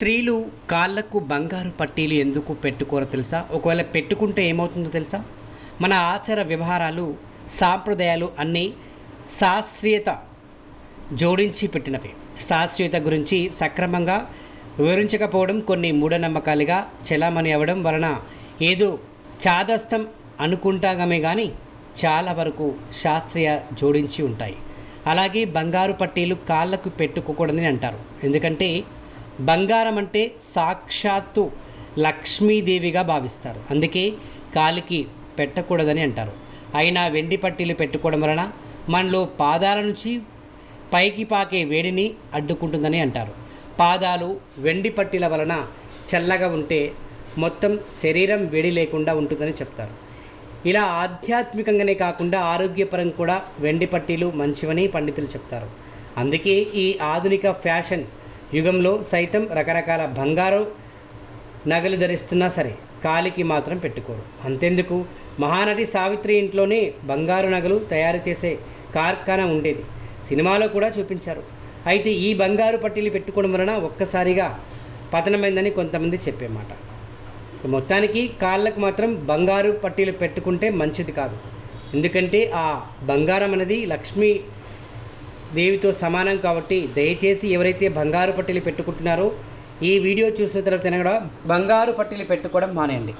స్త్రీలు కాళ్ళకు బంగారు పట్టీలు ఎందుకు పెట్టుకోరో తెలుసా? ఒకవేళ పెట్టుకుంటే ఏమవుతుందో తెలుసా? మన ఆచార వ్యవహారాలు సాంప్రదాయాలు అన్నీ శాస్త్రీయత జోడించి పెట్టినవి. శాస్త్రీయత గురించి సక్రమంగా వివరించకపోవడం కొన్ని మూఢనమ్మకాలుగా చెలామణి అవ్వడం వలన ఏదో చాదస్తం అనుకుంటామే కానీ చాలా వరకు శాస్త్రీయ జోడించి ఉంటాయి. అలాగే బంగారు పట్టీలు కాళ్ళకు పెట్టుకోకూడదని అంటారు. ఎందుకంటే బంగారం అంటే సాక్షాత్తు లక్ష్మీదేవిగా భావిస్తారు. అందుకే కాలికి పెట్టకూడదని అంటారు. అయినా వెండి పట్టీలు పెట్టుకోవడం వలన మనలో పాదాల నుంచి పైకి పాకే వేడిని అడ్డుకుంటుందని అంటారు. పాదాలు వెండి పట్టీల వలన చల్లగా ఉంటే మొత్తం శరీరం వేడి లేకుండా ఉంటుందని చెప్తారు. ఇలా ఆధ్యాత్మికంగానే కాకుండా ఆరోగ్యపరంగా కూడా వెండి పట్టీలు మంచివని పండితులు చెప్తారు. అందుకే ఈ ఆధునిక ఫ్యాషన్ యుగంలో సైతం రకరకాల బంగారు నగలు ధరిస్తున్నా సరే కాలికి మాత్రం పెట్టుకోరు. అంతెందుకు? మహానటి సావిత్రి ఇంట్లోనే బంగారు నగలు తయారు చేసే కార్ఖానా ఉండేది. సినిమాలో కూడా చూపించారు. అయితే ఈ బంగారు పట్టీలు పెట్టుకోవడం వలన ఒక్కసారిగా పతనమైందని కొంతమంది చెప్పేమాట. మొత్తానికి కాళ్ళకు మాత్రం బంగారు పట్టీలు పెట్టుకుంటే మంచిది కాదు. ఎందుకంటే ఆ బంగారం అనేది లక్ష్మీ దేవితో సమానం కాబట్టి దయచేసి ఎవరైతే బంగారు పట్టీలు పెట్టుకుంటున్నారో ఈ వీడియో చూసిన తర్వాత కూడా బంగారు పట్టీలు పెట్టుకోవడం మానేయండి.